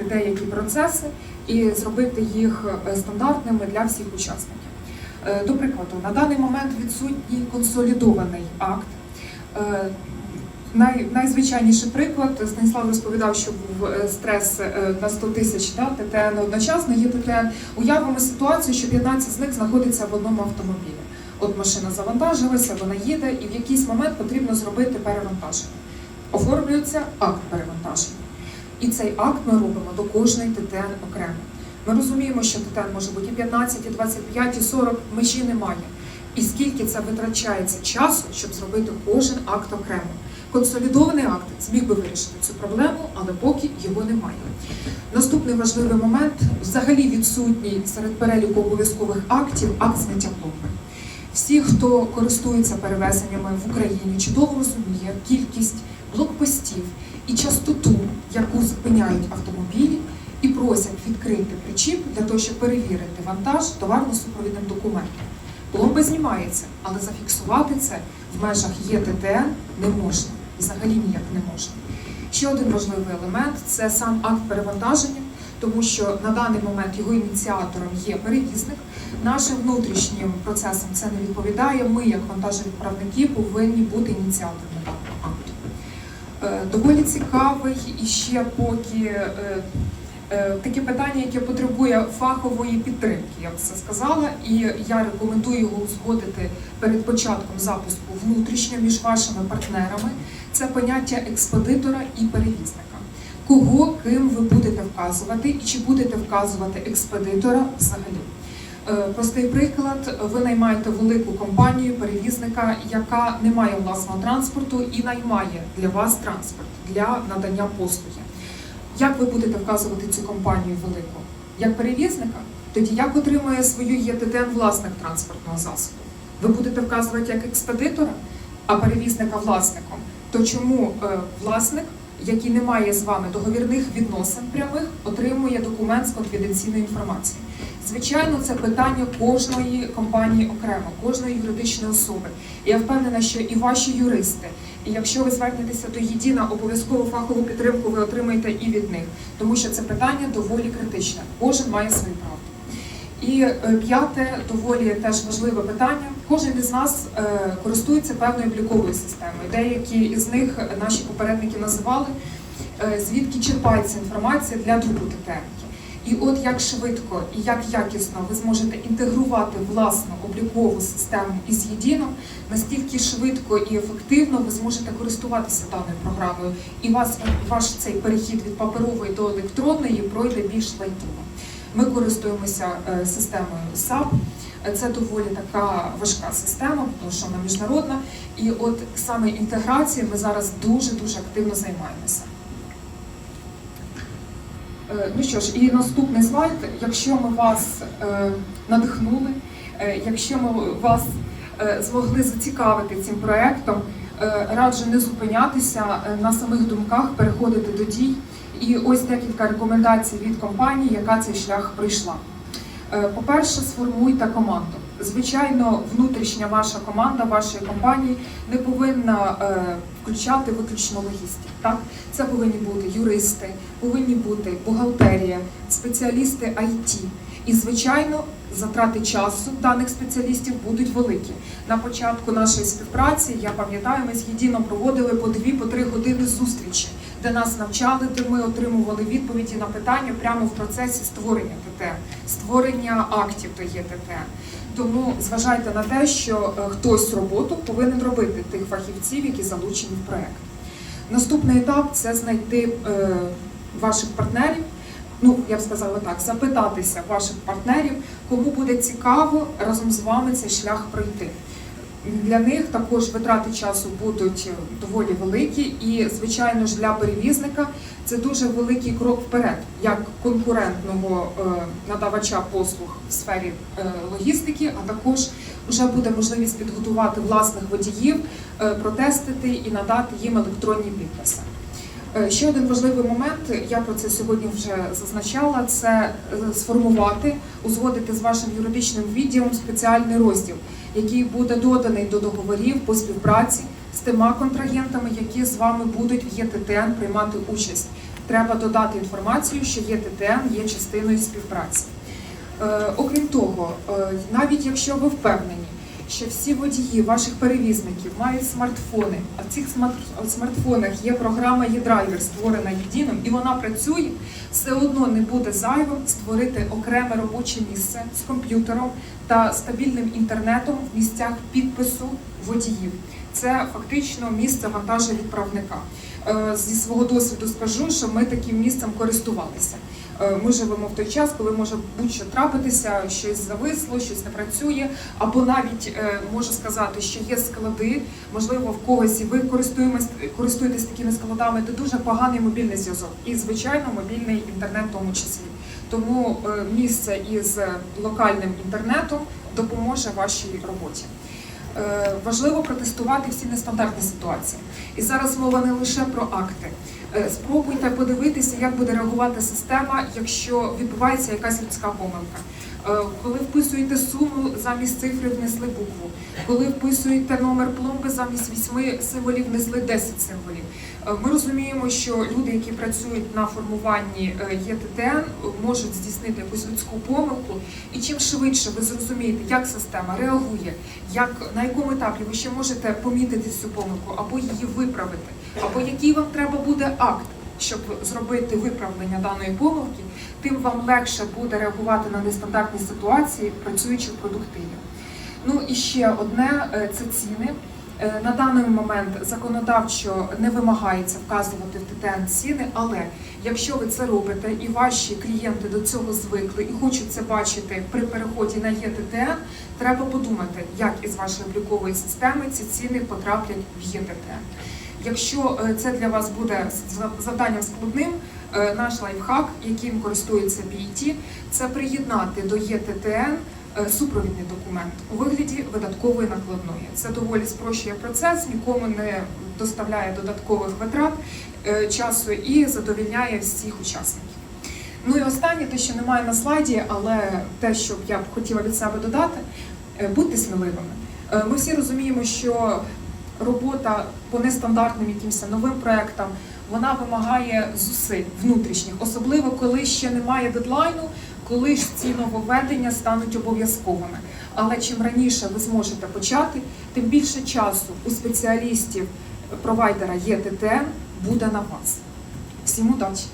спростити деякі процеси і зробити їх е, стандартними для всіх учасників. Е, До прикладу, на даний момент відсутній консолідований акт. Е, Най, найзвичайніший приклад Станіслав розповідав, що був стрес на 100 тисяч да, ТТН одночасно. Є ТТН. Уявимо ситуацію, що 15 з них знаходиться в одному автомобілі. От машина завантажилася, вона їде, і в якийсь момент потрібно зробити перевантаження. Оформлюється акт перевантаження. І цей акт ми робимо до кожної ТТН окремо. Ми розуміємо, що ТТН може бути і 15, і 25, і 40, межі немає. І скільки це витрачається часу, щоб зробити кожен акт окремо. Консолідований акт зміг би вирішити цю проблему, але поки його немає. Наступний важливий момент взагалі відсутній серед переліку обов'язкових актів акт зняття пломби. Всі, хто користується перевезеннями в Україні, чудово розуміє кількість блокпостів і частоту, яку зупиняють автомобілі, і просять відкрити причіп для того, щоб перевірити вантаж товарно-супровідним документом. Пломба знімається, але зафіксувати це в межах ЄТТН не можна. Взагалі ніяк не можна. Ще один важливий елемент це сам акт перевантаження, тому що на даний момент його ініціатором є перевізник. Нашим внутрішнім процесам це не відповідає. Ми, як вантажовідправники, повинні бути ініціаторами Доволі цікавий і ще поки е, е, таке питання, яке потребує фахової підтримки, я б це сказала, і я рекомендую його узгодити перед початком запуску внутрішньо між вашими партнерами. Це поняття експедитора і перевізника. Кого ким ви будете вказувати, і чи будете вказувати експедитора взагалі? Е, Простий приклад: ви наймаєте велику компанію перевізника, яка не має власного транспорту і наймає для вас транспорт для надання послуги. Як ви будете вказувати цю компанію велику? Як перевізника? Тоді як отримує свою ЄТТН власник транспортного засобу? Ви будете вказувати як експедитора, а перевізника власником. То чому е, власник, який не має з вами договірних відносин прямих, отримує документ з конфіденційною інформацією? Звичайно, це питання кожної компанії окремо, кожної юридичної особи. Я впевнена, що і ваші юристи, і якщо ви звернетеся до єдина, обов'язково фахову підтримку ви отримаєте і від них, тому що це питання доволі критичне. Кожен має свою правду. І е, п'яте, доволі теж важливе питання. Кожен із нас е, користується певною обліковою системою. Деякі із них наші попередники називали, е, звідки черпається інформація для друку ТТНки. І от як швидко і як якісно ви зможете інтегрувати власну облікову систему із єдином, настільки швидко і ефективно ви зможете користуватися даною програмою, і вас ваш цей перехід від паперової до електронної пройде більш лайтово. Ми користуємося е, системою SAP. Це доволі така важка система, тому що вона міжнародна. І от саме інтеграцією ми зараз дуже дуже активно займаємося. Е, Ну що ж, і наступний слайд. Якщо ми вас е, надихнули, е, якщо ми вас змогли зацікавити цим проектом, раджу не зупинятися на самих думках, переходити до дій. І ось декілька рекомендацій від компанії, яка цей шлях пройшла. Е, По-перше, сформуйте команду. Звичайно, внутрішня ваша команда вашої компанії не повинна е, включати виключно логістів. Так, це повинні бути юристи, повинні бути бухгалтерія, спеціалісти IT. І, звичайно, затрати часу даних спеціалістів будуть великі. На початку нашої співпраці я пам'ятаю, ми з єдино проводили по дві по три години зустрічі, де нас навчали, де ми отримували відповіді на питання прямо в процесі створення ТТ, створення актів до ЄТТ. Тому зважайте на те, що е, хтось роботу повинен робити тих фахівців, які залучені в проект. Наступний етап це знайти е, ваших партнерів. Ну, я б сказала так, запитатися ваших партнерів, кому буде цікаво разом з вами цей шлях пройти. Для них також витрати часу будуть доволі великі, і, звичайно ж, для перевізника це дуже великий крок вперед, як конкурентного е, надавача послуг в сфері е, логістики, а також вже буде можливість підготувати власних водіїв, е, протестити і надати їм електронні підписи. Ще один важливий момент, я про це сьогодні вже зазначала, це сформувати, узгодити з вашим юридичним відділом спеціальний розділ, який буде доданий до договорів по співпраці з тима контрагентами, які з вами будуть в ЄТТН приймати участь. треба додати інформацію, що ЄТТН є частиною співпраці. Е, Окрім того, е, навіть якщо ви впевнені, що всі водії ваших перевізників мають смартфони, а в цих смарт- смартфонах є програма e-driver, створена єдином, і вона працює, все одно не буде зайвим створити окреме робоче місце з комп'ютером та стабільним інтернетом в місцях підпису водіїв. Це фактично місце вантажовідправника. Е, Зі свого досвіду скажу, що ми таким місцем користувалися. Е, Ми живемо в той час, коли може будь-що трапитися, щось зависло, щось не працює, або навіть е, можу сказати, що є склади, можливо, в когось і ви користуєтесь такими складами, де дуже поганий мобільний зв'язок, і звичайно мобільний інтернет в тому числі. Тому е, місце із локальним інтернетом допоможе вашій роботі. Е, Важливо протестувати всі нестандартні ситуації. І зараз мова не лише про акти. Е, Спробуйте подивитися, як буде реагувати система, якщо відбувається якась людська помилка. Е, Коли вписуєте суму, замість цифри внесли букву. Коли вписуєте номер пломби, замість вісьми символів внесли 10 символів. Е, Ми розуміємо, що люди, які працюють на формуванні е, ЄТТН, можуть здійснити якусь людську помилку, і чим швидше ви зрозумієте, як система реагує, як на якому етапі ви ще можете помітити цю помилку або її виправити, або який вам треба буде акт, щоб зробити виправлення даної помилки, тим вам легше буде реагувати на нестандартні ситуації, працюючи в продуктиві. Ну і ще одне е, це ціни. Е, На даний момент законодавчо не вимагається вказувати в ТТН ціни, але якщо ви це робите і ваші клієнти до цього звикли і хочуть це бачити при переході на ЄТТН, треба подумати, як із вашої облікової системи ці ціни потраплять в ЄТТН. Якщо е, це для вас буде за- завданням складним, е, наш лайфхак, яким користується BIT, це приєднати до ЄТТН супровідний документ у вигляді видаткової накладної. Це доволі спрощує процес, нікому не доставляє додаткових витрат е, часу і задовільняє всіх учасників. Ну і останнє, те, що немає на слайді, але те, що я б хотіла від себе додати, е, будьте сміливими. Е, Ми всі розуміємо, що робота по нестандартним якимось новим проектам вона вимагає зусиль внутрішніх, особливо коли ще немає дедлайну, коли ж ці нововведення стануть обов'язковими. Але чим раніше ви зможете почати, тим більше часу у спеціалістів провайдера ЄТТН буде на вас. Всім удачі!